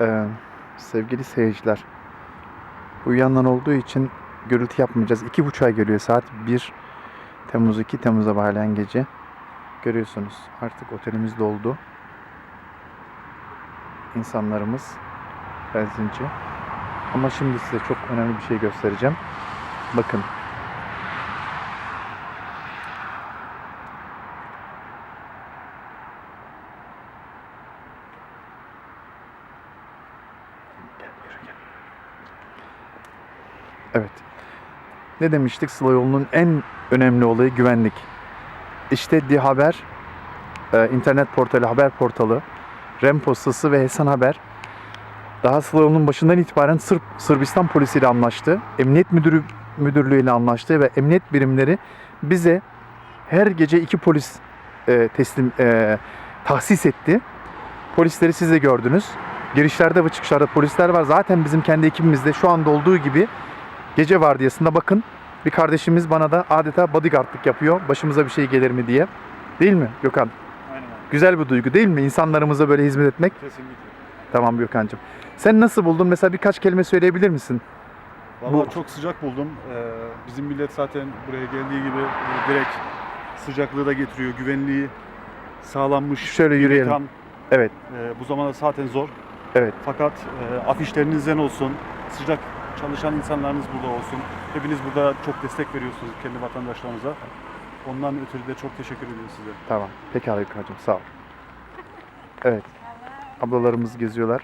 Ee, sevgili seyirciler, uyuyanlar olduğu için gürültü yapmayacağız. İki buçuğa geliyor saat 1 Temmuz 2 Temmuz'a bağlayan gece. Görüyorsunuz artık otelimiz doldu. İnsanlarımız benzinci. Ama şimdi size çok önemli bir şey göstereceğim. Bakın. Evet. Ne demiştik? Sıla yolunun en önemli olayı güvenlik. İşte Di Haber, e, internet portalı, haber portalı, REM postası ve Hesan Haber daha Sıla yolunun başından itibaren Sırp, Sırbistan polisiyle anlaştı. Emniyet müdürü müdürlüğüyle anlaştı ve emniyet birimleri bize her gece iki polis e, teslim e, tahsis etti. Polisleri siz de gördünüz. Girişlerde ve çıkışlarda polisler var. Zaten bizim kendi ekibimizde şu anda olduğu gibi gece vardiyasında bakın bir kardeşimiz bana da adeta bodyguardlık yapıyor. Başımıza bir şey gelir mi diye. Değil mi Gökhan? Aynen. Güzel bir duygu değil mi? İnsanlarımıza böyle hizmet etmek. Kesinlikle. Tamam Gökhan'cığım. Sen nasıl buldun? Mesela birkaç kelime söyleyebilir misin? Vallahi Bu- çok sıcak buldum. Ee, bizim millet zaten buraya geldiği gibi e, direkt sıcaklığı da getiriyor. Güvenliği sağlanmış. Şöyle yürüyelim. mekan. Evet. Ee, bu zamanda zaten zor. Evet. Fakat e, afişlerinizden olsun, sıcak çalışan insanlarınız burada olsun. Hepiniz burada çok destek veriyorsunuz kendi vatandaşlarınıza. Ondan ötürü de çok teşekkür ediyorum size. Tamam. Pekala Gökhan'cığım sağ ol. Evet. Ablalarımız geziyorlar.